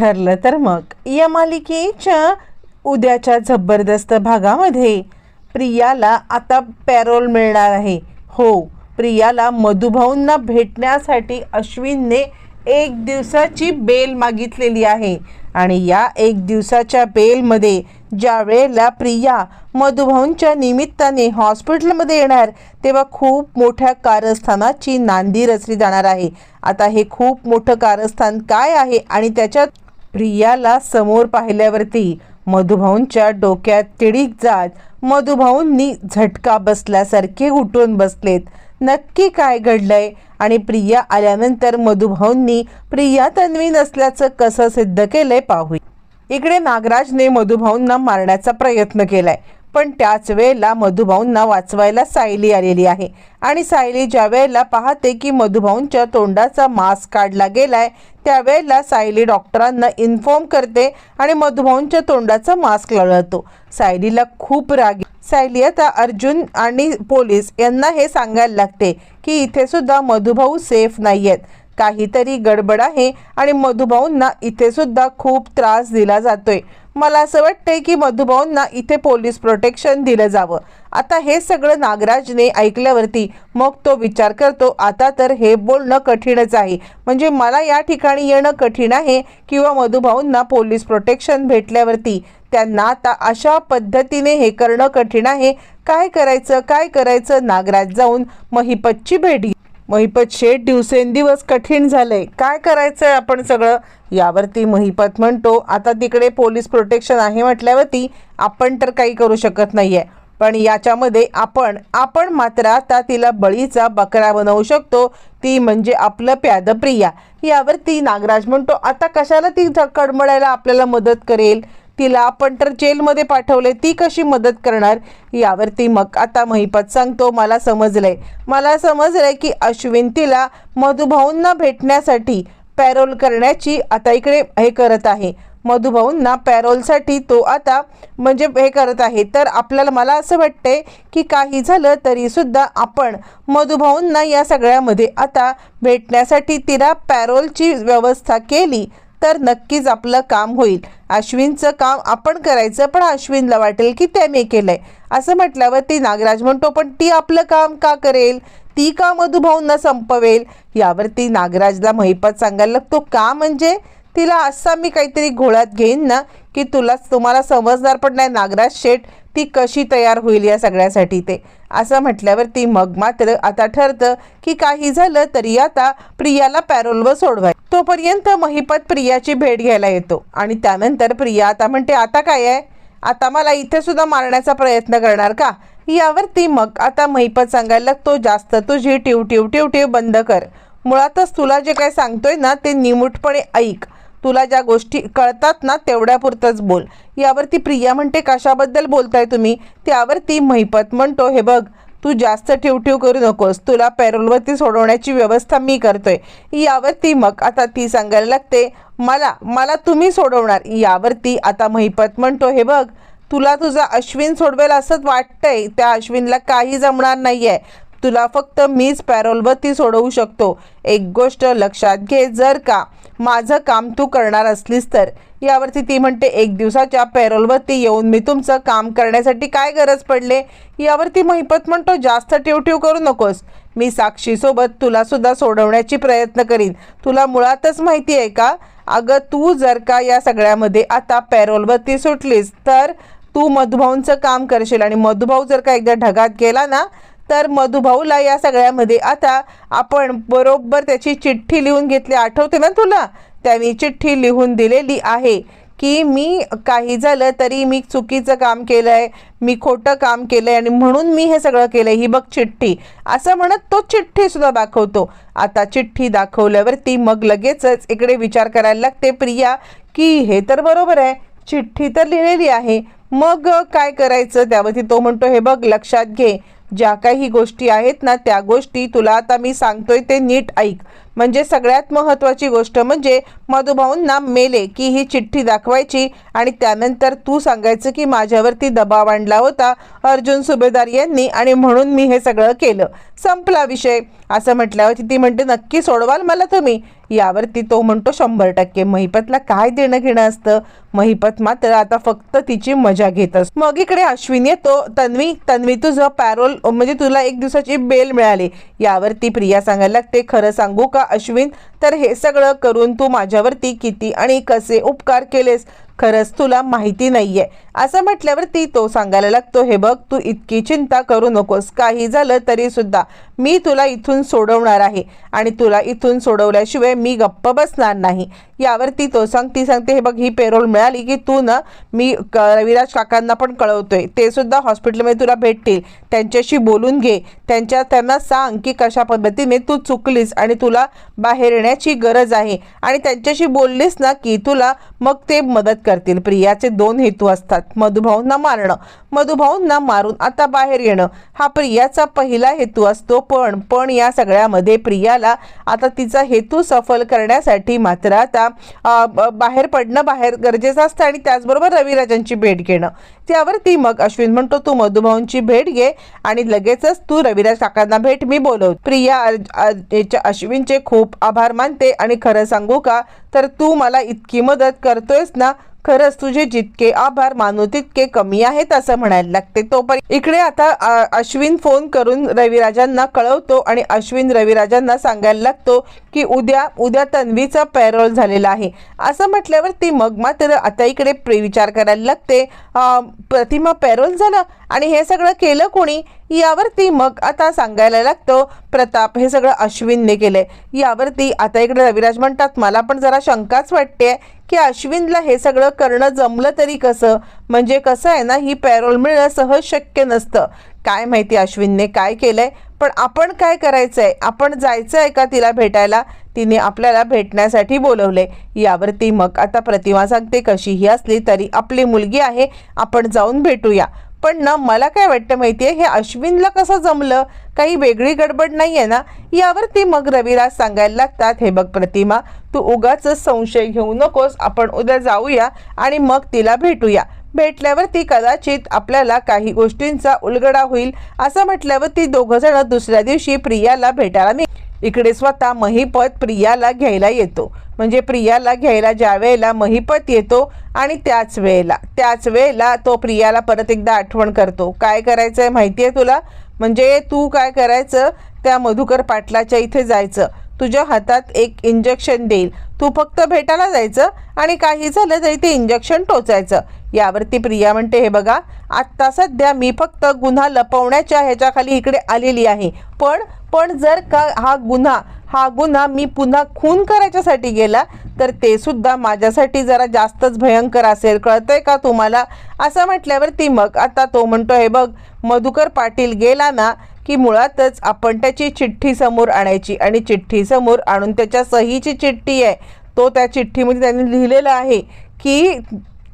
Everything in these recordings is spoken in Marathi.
ठरलं तर मग. या मालिकेच्या उद्याच्या जबरदस्त भागामध्ये प्रियाला आता पॅरोल मिळणार आहे. हो प्रियाला मधुभाऊंना भेटण्यासाठी अश्विनने एक दिवसाची बेल मागितलेली आहे आणि या एक दिवसाच्या बेलमध्ये ज्या वेळेला प्रिया मधुभाऊंच्या निमित्ताने हॉस्पिटलमध्ये येणार तेव्हा खूप मोठ्या कारस्थानाची नांदी रचली जाणार आहे. आता हे खूप मोठं कारस्थान काय आहे आणि त्याच्यात प्रियाला समोर पाहिल्यावरती मधुभाऊंच्या डोक्यात तिडीक जात मधुभाऊंनी झटका बसल्यासारखे उठून बसलेत. नक्की काय घडलंय? आणि प्रिया आल्यानंतर मधुभाऊंनी प्रिया तन्वी नसल्याचं कसं सिद्ध केलंय पाहू इकडे नागराजने मधुभाऊंना मारण्याचा प्रयत्न केलाय. पण त्याच वेळेला मधुभाऊंना वाचवायला सायली आलेली आहे. आणि सायली ज्या वेळेला पाहते की मधुभाऊंच्या तोंडाचा मास्क काढला गेलाय त्यावेळेला सायली डॉक्टरांना इन्फॉर्म करते आणि मधुभाऊंच्या तोंडाचा मास्क लावतो. सायलीला खूप राग सायली आता अर्जुन आणि पोलीस यांना हे सांगायला लागते की इथे सुद्धा मधुभाऊ सेफ नाही आहेत काहीतरी गडबड आहे आणि मधुभाऊंना इथे सुद्धा खूप त्रास दिला जातोय. मला असं वाटतंय की मधुभाऊंना इथे पोलीस प्रोटेक्शन दिलं जावं. आता हे सगळं नागराजने ऐकल्यावरती मग तो विचार करतो आता तर हे बोलणं कठीणच आहे. म्हणजे मला या ठिकाणी येणं कठीण आहे किंवा मधुभाऊंना पोलीस प्रोटेक्शन भेटल्यावरती त्यांना आता अशा पद्धतीने हे करणं कठीण आहे? काय करायचं? काय करायचं? नागराज जाऊन महिपतची भेट महिपत शेठ दिवसेंदिवस कठीण झालंय काय करायचं आहे आपण सगळं? यावरती महिपत म्हणतो आता तिकडे पोलीस प्रोटेक्शन आहे म्हटल्यावरती आपण तर काही करू शकत नाही आहे पण याच्यामध्ये आपण आपण मात्र आता तिला बळीचा बकरा बनवू शकतो. ती म्हणजे आपलं प्यादप्रिया. यावरती नागराज म्हणतो आता कशाला ती कडमडायला आपल्याला मदत करेल? तिला आपण तर जेलमध्ये पाठवले ती कशी मदत करणार? यावरती मग आता महिपत सांगतो मला समजलंय. मला समजलंय की अश्विन तिला मधुभाऊंना भेटण्यासाठी पॅरोल करण्याची आता इकडे हे करत आहे. मधुभाऊंना पॅरोलसाठी तो आता म्हणजे हे करत आहे. तर आपल्याला मला असं वाटतंय की काही झालं तरीसुद्धा आपण मधुभाऊंना या सगळ्यामध्ये आता भेटण्यासाठी तिला पॅरोलची व्यवस्था केली. तर नक्कीच आपलं काम होईल. अश्विनचं काम आपण करायचं पण अश्विनला वाटेल की त्याने केलंय. असं म्हटल्यावर ती नागराज म्हणतो पण ती आपलं काम का करेल? ती का मधुभाऊंना संपवेल? यावरती नागराजला महिपत सांगायला लागतो का म्हणजे? तिला असा मी काहीतरी घोळ्यात घेईन ना की तुला तुम्हाला समजणार पण नाही. नागराज शेठ ती कशी तयार होईल या सगळ्यासाठी ते? असं म्हटल्यावरती मग मात्र आता ठरतं की काही झालं तरी आता प्रियाला पॅरोलवर सोडवाय. तोपर्यंत महिपत प्रियाची भेट घ्यायला येतो आणि त्यानंतर प्रिया आता म्हणते आता काय आहे? आता मला इथे सुद्धा मारण्याचा प्रयत्न करणार का? यावरती मग आता महिपत सांगायला लागतो जास्त तुझी टिव टिव टिव टिव बंद कर. मुळातच तुला जे काय सांगतोय ना ते निमूटपणे ऐक. तुला ज्या गोष्टी कळतात ना तेवढ्यापुरतंच बोल. यावरती प्रिया म्हणते कशाबद्दल बोलताय तुम्ही? त्यावरती महिपत म्हणतो हे बघ तू जास्त ठेवठेव करू नकोस. तुला पॅरोलवरती सोडवण्याची व्यवस्था मी करतोय. यावरती मग आता ती सांगायला लागते मला मला तुम्ही सोडवणार. यावरती आता महिपत म्हणतो हे बघ तुला तुझा अश्विन सोडवेल असंच वाटतंय. त्या अश्विनला काही जमणार नाहीये. तुला फक्त मीच पॅरोलवरती सोडवू शकतो. एक गोष्ट लक्षात घे जर का माझं काम तू करणार असलीस तर. यावरती ती म्हणते एक दिवसाच्या पॅरोलवरती येऊन मी तुमचं काम करण्यासाठी काय गरज पडले? यावरती महिपत म्हणतो जास्त टिवटिव करू नकोस. मी साक्षीसोबत तुलासुद्धा सोडवण्याची प्रयत्न करीन. तुला मुळातच माहिती आहे का? अगं तू जर का या सगळ्यामध्ये आता पॅरोलवरती सुटलीस तर तू मधुभाऊंचं काम करशील आणि मधुभाऊ जर का एकदा ढगात गेला ना तर मधुभाऊला या सगळ्यामध्ये आता आपण बरोबर त्याची चिठ्ठी लिहून घेतली आठवते ना तुला? त्यांनी चिठ्ठी लिहून दिलेली आहे की मी काही झालं तरी मी चुकीचं काम केलं आहे मी खोटं काम केलं आहे आणि म्हणून मी हे सगळं केलं ही बघ चिठ्ठी. असं म्हणत तो चिठ्ठीसुद्धा दाखवतो. आता चिठ्ठी दाखवल्यावरती मग लगेचच इकडे विचार करायला लागते प्रिया की हे तर बरोबर आहे चिठ्ठी तर लिहिलेली आहे. मग काय करायचं? त्यावरती तो म्हणतो हे बघ लक्षात घे. ज्या काही गोष्टी आहेत ना त्या गोष्टी तुला आता मी सांगतोय ते नीट ऐक. म्हणजे सगळ्यात महत्त्वाची गोष्ट म्हणजे मधुभाऊंना मेले की ही चिठ्ठी दाखवायची आणि त्यानंतर तू सांगायचं की माझ्यावरती दबाव आणला होता अर्जुन सुभेदार यांनी आणि म्हणून मी हे सगळं केलं. संपला विषय. असं म्हटल्यावर ती म्हणते नक्की सोडवाल मला तुम्ही? यावरती तो म्हणतो शंभर टक्के. महिपतला काय देणं घेणं असतं? महिपत मात्र आता फक्त तिची मजा घेत असतो मग इकडे अश्विन येतो. तन्वी तन्वी तुझं पॅरोल म्हणजे तुला एक दिवसाची बेल मिळाली. यावरती प्रिया सांगायला लागते खरं सांगू का अश्विन? तर हे सगळं करून तू माझ्यावरती किती आणि कसे उपकार केलेस? खरंच तुला माहिती नाहीये. असं म्हटल्यावरती तो सांगायला लागतो हे बघ तू इतकी चिंता करू नकोस. काही झालं तरी सुद्धा मी तुला इथून सोडवणार आहे. आणि तुला इथून सोडवल्याशिवाय मी गप्प बसणार नाही. यावरती तो सांग ती सांगते हे बघ ही पेरोल मिळाली की तू ना मी क- रविराज काकांना पण कळवतोय. ते सुद्धा हॉस्पिटलमध्ये तुला भेटतील. त्यांच्याशी बोलून घे. त्यांच्या त्यांना सांग की कशा पद्धतीने तू चुकलीस आणि तुला बाहेर येण्याची गरज आहे. आणि त्यांच्याशी बोललीस ना की तुला मग ते मदत करतील. प्रियाचे दोन हेतू असतात. मधुभाऊंना मारणं. मधुभाऊंना मारून आता बाहेर येणं. हा प्रियाचा पहिला हेतू असतो पण पण या सगळ्यामध्ये प्रियाला आता तिचा हेतू सफल करण्यासाठी मात्र आता बाहेर पडणं बाहेर गरजेचं असतं आणि त्याचबरोबर रविराजांची भेट घेणं. त्यावरती मग अश्विन म्हणतो तू मधुभाऊंची भेट घे आणि लगेचच तू रविराज काकांना भेट मी बोलव प्रिया याच्या अश्विनचे खूप आभार मानते आणि खरं सांगू का तर तू मला इतकी मदत करतोयस ना खरंच तुझे जितके आभार मानू तितके कमी आहेत असं म्हणायला लागते. तोपर्यंत इकडे आता अश्विन फोन करून रविराजांना कळवतो आणि अश्विन रविराजांना सांगायला लागतो की उद्या उद्या तन्वीचा पॅरोल झालेला आहे. असं म्हटल्यावर ती मग मात्र आता इकडे विचार करायला लागते. प्रतिमा पॅरोल झालं आणि हे सगळं केलं कोणी? यावरती मग आता सांगायला लागतो. प्रताप हे सगळं अश्विनने केलंय. यावरती आता इकडे रविराज म्हणतात मला पण जरा शंकाच वाटते की अश्विनला हे सगळं करणं जमलं तरी कसं? म्हणजे कसं आहे ना ही पॅरोल मिळणं सहज शक्य नसतं. काय माहिती अश्विनने काय केलंय? पण आपण काय करायचं आहे आपण जायचं आहे का तिला भेटायला? तिने आपल्याला भेटण्यासाठी बोलवले यावरती मग आता प्रतिमा सांगते कशीही असली तरी आपली मुलगी आहे. आपण जाऊन भेटूया. पण ना मला काय वाटतं माहिती आहे हे अश्विनला कसं जमलं? काही वेगळी गडबड नाही आहे ना यावरती मग रविराज सांगायला लागतात हे बघ प्रतिमा तू उगाच संशय घेऊ नकोस आपण उद्या जाऊया आणि मग तिला भेटूया. भेटल्यावर ती कदाचित आपल्याला काही गोष्टींचा उलगडा होईल असं म्हटल्यावर ती दोघं जण दुसऱ्या दिवशी प्रियाला भेटायला मिळ इकडे स्वतः महिपत प्रियाला घ्यायला येतो. म्हणजे प्रियाला घ्यायला ज्या वेळेला महिपत येतो आणि त्याच वेळेला त्याच वेळेला तो प्रियाला परत एकदा आठवण करतो. काय करायचं आहे माहिती आहे तुला? म्हणजे तू काय करायचं? त्या मधुकर पाटलाच्या इथे जायचं. तुझ्या हातात एक इंजेक्शन देईल. तू फक्त भेटायला जायचं आणि काही झालं तरी ते इंजेक्शन टोचायचं. यावरती प्रिया म्हणते हे बघा आत्ता सध्या मी फक्त गुन्हा लपवण्याच्या ह्याच्याखाली इकडे आलेली आहे. पण पण जर का हा गुन्हा हा गुन्हा मी पुन्हा खून करायच्यासाठी गेला तर ते सुद्धा माझ्यासाठी जरा जास्तच भयंकर असेल. कळतंय का तुम्हाला? असं म्हटल्यावरती मग आता तो म्हणतो हे बघ मधुकर पाटील गेला ना की मुळातच आपण त्याची चिठ्ठी समोर आणायची आणि चिठ्ठी समोर आणून त्याच्या सहीची चिठ्ठी आहे तो त्या चिठ्ठीमध्ये त्यांनी लिहिलेलं आहे की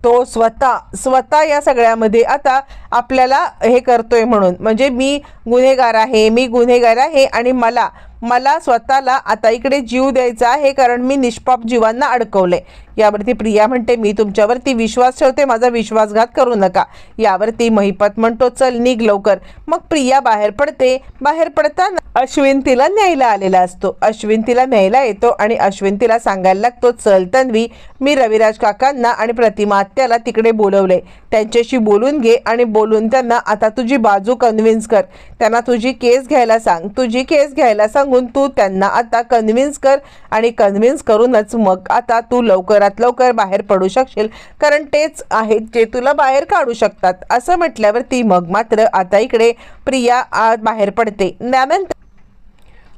तो स्वतः स्वतः या सगळ्यामध्ये आता आपल्याला हे करतोय म्हणून. म्हणजे मी गुन्हेगार आहे मी गुन्हेगार आहे आणि मला मला स्वतःला आता इकडे जीव द्यायचा आहे कारण मी निष्पाप जीवांना अडकवले यावरती प्रिया म्हणते मी तुमच्यावरती विश्वास ठेवते माझा विश्वासघात करू नका. यावरती महिपत म्हणतो चल निघ लवकर. मग प्रिया बाहेर पडते. बाहेर पडताना अश्विन तिला न्यायला आलेला असतो. अश्विन तिला न्यायला येतो आणि अश्विन तिला सांगायला लागतो चल तन्वी मी रविराज काकांना आणि प्रतिमा आत्याला तिकडे बोलवले त्यांच्याशी बोलून घे आणि बोलून त्यांना आता तुझी बाजू कन्व्हिन्स कर. त्यांना तुझी केस घ्यायला सांग. तुझी केस घ्यायला सांगून तू त्यांना आता कन्व्हिन्स कर आणि कन्व्हिन्स करूनच मग आता तू लवकर लवकरात लवकर बाहेर पडू शकशील कारण तेच आहेत जे तुला बाहेर काढू शकतात. असं म्हटल्यावर ती मग मात्र आता इकडे प्रिया बाहेर पडते. त्यानंतर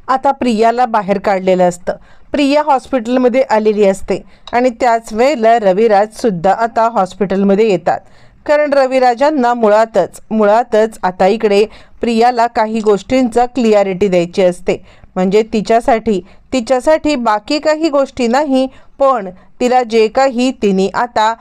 आता प्रियाला बाहेर काढलेलं असतं. प्रिया हॉस्पिटलमध्ये आलेली असते आणि त्याच वेळेला रविराज सुद्धा आता हॉस्पिटलमध्ये येतात. कारण रविराजांना मुळातच मुळातच आता इकडे प्रियाला काही गोष्टींचा क्लिअरिटी द्यायची असते. म्हणजे तिच्यासाठी तिच्यासाठी बाकी काही गोष्टी नाही पण तिला जे काही तिने आता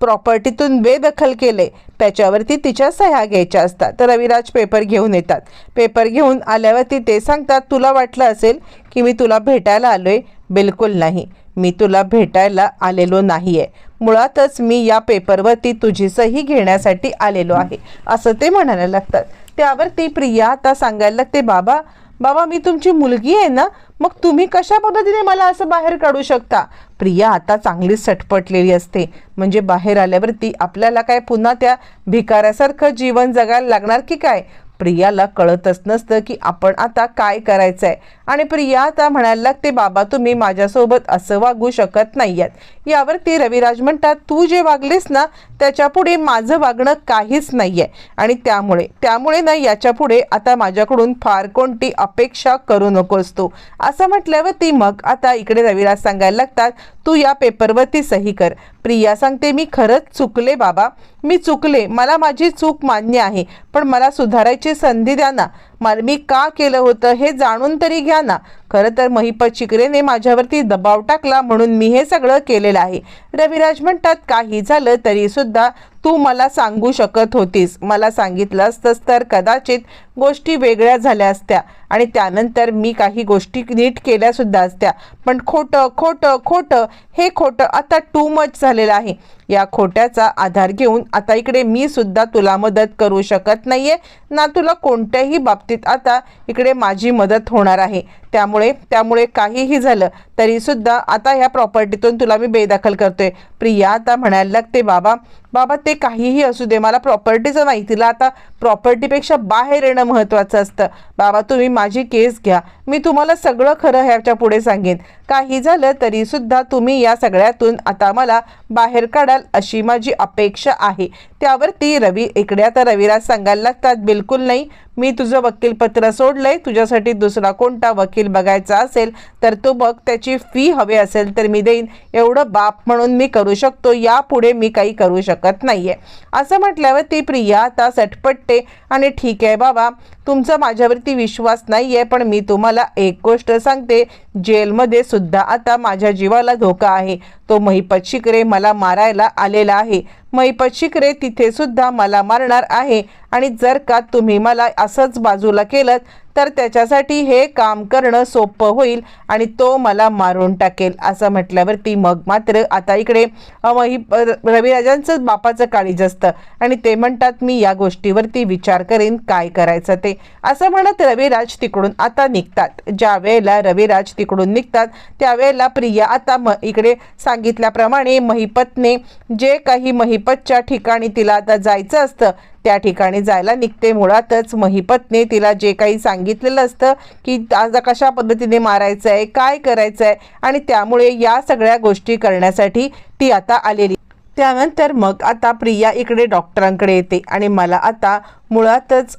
प्रॉपर्टीतून बेदखल केले त्याच्यावरती तिच्या सह्या घ्यायच्या असतात. तर रविराज पेपर घेऊन येतात. पेपर घेऊन आल्यावरती ते सांगतात तुला वाटलं असेल की मी तुला भेटायला आलो आहे बिलकुल नाही. मी तुला भेटायला आलेलो नाही आहे मुळातच मी या पेपरवरती तुझी सही घेण्यासाठी आलेलो आहे. असं ते म्हणायला लागतात. त्यावरती प्रिया आता सांगायला लागते बाबा बाबा मी तुमची मुलगी आहे ना मग तुम्ही कशा पद्धतीने मला असं बाहेर काढू शकता? प्रिया आता चांगलीच सटपटलेली असते. म्हणजे बाहेर आल्यावरती आपल्याला काय पुन्हा त्या भिकाऱ्यासारखं जीवन जगायला लागणार की काय? प्रियाला कळतच नसतं की आपण आता काय करायचं आहे आणि प्रिया आता म्हणायला लागते बाबा तुम्ही माझ्यासोबत असं वागू शकत नाही आहेत यावरती रविराज म्हणतात तू जे वागलीस ना त्याच्यापुढे माझं वागणं काहीच नाही आहे आणि त्यामुळे त्यामुळे ना याच्यापुढे आता माझ्याकडून फार कोणती अपेक्षा करू नकोस तू. असं म्हटल्यावरती मग आता इकडे रविराज सांगायला लागतात तू या पेपरवरती सही कर. प्रिया सांगते मी खरंच चुकले बाबा. मी चुकले. मला माझी चूक मान्य आहे. पण मला सुधारायची संधी द्या ना. मला मी का केलं होतं हे जाणून तरी घ्या ना. खरं तर महिपत चिकरेने माझ्यावरती दबाव टाकला म्हणून मी हे सगळं केलेलं आहे. रविराज म्हणतात काही झालं तरी सुद्धा तू मला सांगू शकत होतीस. मला सांगितलं असतंस तर कदाचित गोष्टी वेगळ्या झाल्या असत्या आणि त्यानंतर मी काही गोष्टी नीट केल्यासुद्धा असत्या. पण खोटं खोटं खोटं हे खोटं आता टू मच झालेलं आहे. या खोट्याचा आधार घेऊन आता इकडे मी सुद्धा तुला मदत करू शकत नाहीये. ना तुला कोणत्याही बाबतीत आता इकडे माझी मदत होणार आहे. त्यामुळे त्यामुळे काहीही झालं तरी सुद्धा आता ह्या प्रॉपर्टीतून तुला मी बेदखल करतोय. प्रिया आता म्हणायला लागते बाबा बाबा ते काहीही असू दे मला प्रॉपर्टीचं नाही. तिला आता प्रॉपर्टीपेक्षा बाहेर येणं महत्त्वाचं असतं. बाबा तुम्ही माझी केस घ्या. मी तुम्हाला सगळं खरं ह्याच्या पुढे सांगेन. काही झालं तरीसुद्धा तुम्ही या सगळ्यातून आता मला बाहेर काढाल अशी माझी अपेक्षा आहे. त्यावरती रवी इकडे आता रविराज सांगायला लागतात बिलकुल नाही. मी तुझं वकीलपत्र सोडलंय तुझ्यासाठी दुसरा कोणता वकील बघायचा असेल तर तो बघ त्याची फी हवी असेल तर मी देईन. एवढं बाप म्हणून मी करू शकतो यापुढे मी काही करू शकत नाहीये. असं म्हटल्यावर ती प्रिया आता सटपटते आणि ठीक आहे बाबा तुमचा माझ्यावरती विश्वास नाही आहे पण मी तुम्हाला एक गोष्ट सांगते जेलमध्ये सुद्धा आता माझ्या जीवाला धोका आहे. तो महिपत शिकरे मला मारायला आलेला आहे. महिपत शिकरे तिथे सुद्धा मला मारणार आहे. आणि जर का तुम्ही मला असंच बाजूला केलं तर त्याच्यासाठी हे काम करणं सोपं होईल आणि तो मला मारून टाकेल असं म्हटल्यावरती मग मात्र आता इकडे ही मही रविराजांचं बापाचं काळीज असतं आणि ते म्हणतात मी या गोष्टीवरती विचार करेन काय करायचं ते. असं म्हणत रविराज तिकडून आता निघतात. ज्या वेळेला रविराज तिकडून निघतात त्यावेळेला प्रिया आता म इकडे सांगितल्याप्रमाणे महिपतने जे काही महिपतच्या ठिकाणी तिला आता जायचं असतं त्या ठिकाणी जायला निघते. मुळातच महिपतने तिला जे काही सांगितलेलं असतं की आज कशा पद्धतीने मारायचं आहे काय करायचं आहे आणि त्यामुळे या सगळ्या गोष्टी करण्यासाठी ती आता आलेली. त्यानंतर मग आता प्रिया इकडे डॉक्टरांकडे येते आणि मला आता मुळातच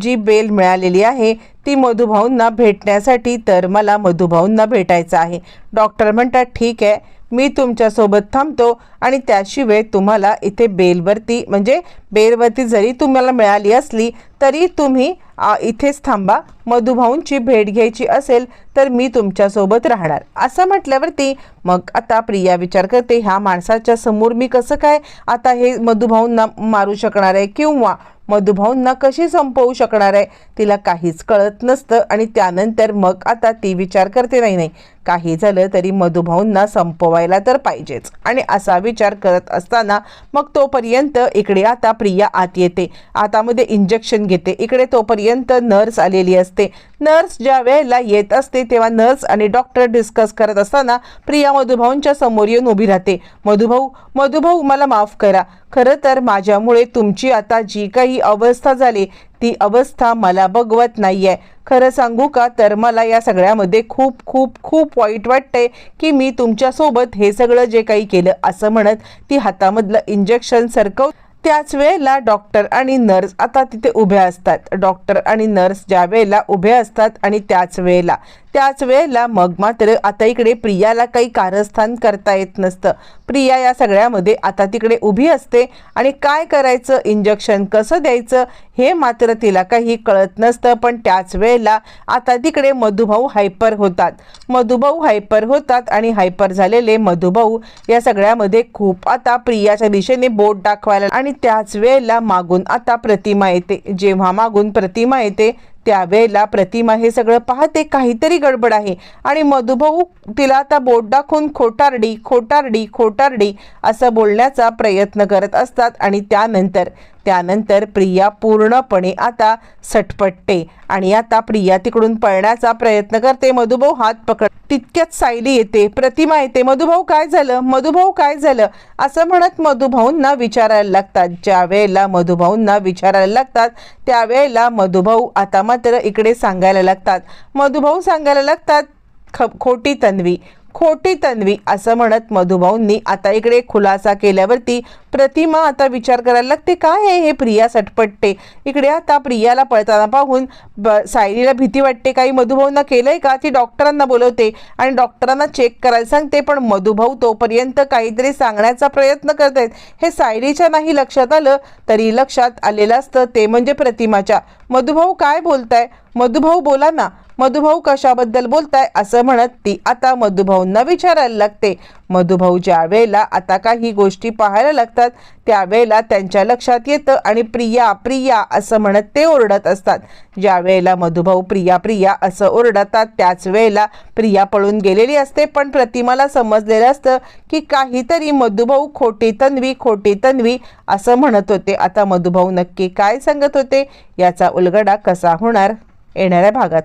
जी बेल मिळालेली आहे ती मधुभाऊंना भेटण्यासाठी तर मला मधुभाऊंना भेटायचं आहे. डॉक्टर म्हणतात ठीक आहे मी तुमच्यासोबत थांबतो आणि त्याशिवाय तुम्हाला इथे बेलवरती म्हणजे बेलवरती जरी तुम्हाला मिळाली असली तरी तुम्ही इथेच थांबा. मधुभाऊंची भेट घ्यायची असेल तर मी तुमच्यासोबत राहणार. असं म्हटल्यावरती मग आता प्रिया विचार करते ह्या माणसाच्या समोर मी कसं काय आता हे मधुभाऊंना मारू शकणार आहे? किंवा मधुभाऊंना कशी संपवू शकणार आहे? तिला काहीच कळत नसतं आणि त्यानंतर मग आता ती विचार करते नाही नाही काही झालं तरी मधुभाऊंना संपवायला तर पाहिजेच. आणि असा विचार करत असताना मग तोपर्यंत इकडे आता प्रिया आत येते. आतामध्ये इंजेक्शन घेते. इकडे तोपर्यंत नर्स आलेली असते. नर्स ज्या वेळेला येत असते तेव्हा नर्स आणि डॉक्टर डिस्कस करत असताना प्रिया मधुभाऊंच्या समोर येऊन उभी राहते. मधुभाऊ मधुभाऊ मला माफ करा. खरं तर माझ्यामुळे तुमची आता जी काही अवस्था झाली ती अवस्था मला बघवत नाहीये. खरं सांगू का तर मला या सगळ्यामध्ये खूप खूप खूप वाईट वाटतंय की मी तुमच्यासोबत हे सगळं जे काही केलं असं म्हणत ती हातामधलं इंजेक्शन सरकव. त्याच वेळेला डॉक्टर आणि नर्स आता तिथे उभ्या असतात. डॉक्टर आणि नर्स ज्या वेळेला उभे असतात आणि त्याच वेळेला. त्याच वेळेला मग मात्र आता इकडे प्रियाला काही कारस्थान करता येत नसतं. प्रिया या सगळ्यामध्ये आता तिकडे उभी असते आणि काय करायचं? इंजेक्शन कसं द्यायचं? हे मात्र तिला काही कळत नसतं. पण त्याच वेळेला आता तिकडे मधुभाऊ हायपर होतात. मधुभाऊ हायपर होतात आणि हायपर झालेले मधुभाऊ या सगळ्यामध्ये खूप आता प्रियाच्या दिशेने बोट दाखवायला आणि त्याच वेळेला मागून आता प्रतिमा येते. जेव्हा मागून प्रतिमा येते त्यावेळेला प्रतिमा हे सगळं पाहते. काहीतरी गडबड आहे. आणि मधुभाऊ तिला आता बोट दाखवून खोटारडी खोटारडी खोटारडी असं बोलण्याचा प्रयत्न करत असतात. आणि त्यानंतर त्यानंतर प्रिया पूर्णपणे आता सटपटते आणि आता प्रिया तिकडून पळण्याचा प्रयत्न करते. मधुभाऊ हात पकड तितक्यात सायली येते. प्रतिमा येते. मधुभाऊ काय झालं? मधुभाऊ काय झालं? असं म्हणत मधुभाऊंना विचारायला लागतात. ज्या वेळेला मधुभाऊंना विचारायला लागतात त्यावेळेला मधुभाऊ आता मात्र इकडे सांगायला लागतात. मधुभाऊ सांगायला लागतात ख खोटी तन्वी खोटी तन्वी असं म्हणत मधुभाऊंनी आता इकडे खुलासा केल्यावरती प्रतिमा आता विचार करायला लागते काय आहे हे प्रिया सटपटते इकडे आता प्रियाला पळताना पाहून ब सायलीला भीती वाटते काही मधुभाऊंना केलंय का? ती डॉक्टरांना बोलवते आणि डॉक्टरांना चेक करायला सांगते पण मधुभाऊ तोपर्यंत काहीतरी सांगण्याचा प्रयत्न करत आहेत हे सायलीच्या नाही लक्षात आलं तरी लक्षात आलेलं असतं ते म्हणजे प्रतिमाच्या. मधुभाऊ काय बोलताय? मधुभाऊ बोला ना. मधुभाऊ कशाबद्दल बोलताय असं म्हणत ती आता मधुभाऊंना विचारायला लागते. मधुभाऊ ज्या वेळेला आता काही गोष्टी पाहायला लागतात त्यावेळेला त्यांच्या लक्षात येतं आणि प्रिया प्रिया असं म्हणत ते ओरडत असतात. ज्या वेळेला मधुभाऊ प्रिया प्रिया असं ओरडतात त्याच वेळेला प्रिया पळून गेलेली असते. पण प्रतिमाला समजलेलं असतं की काहीतरी मधुभाऊ खोटी तन्वी खोटी तन्वी असं म्हणत होते. आता मधुभाऊ नक्की काय सांगत होते? याचा उलगडा कसा होणार? येणाऱ्या भागात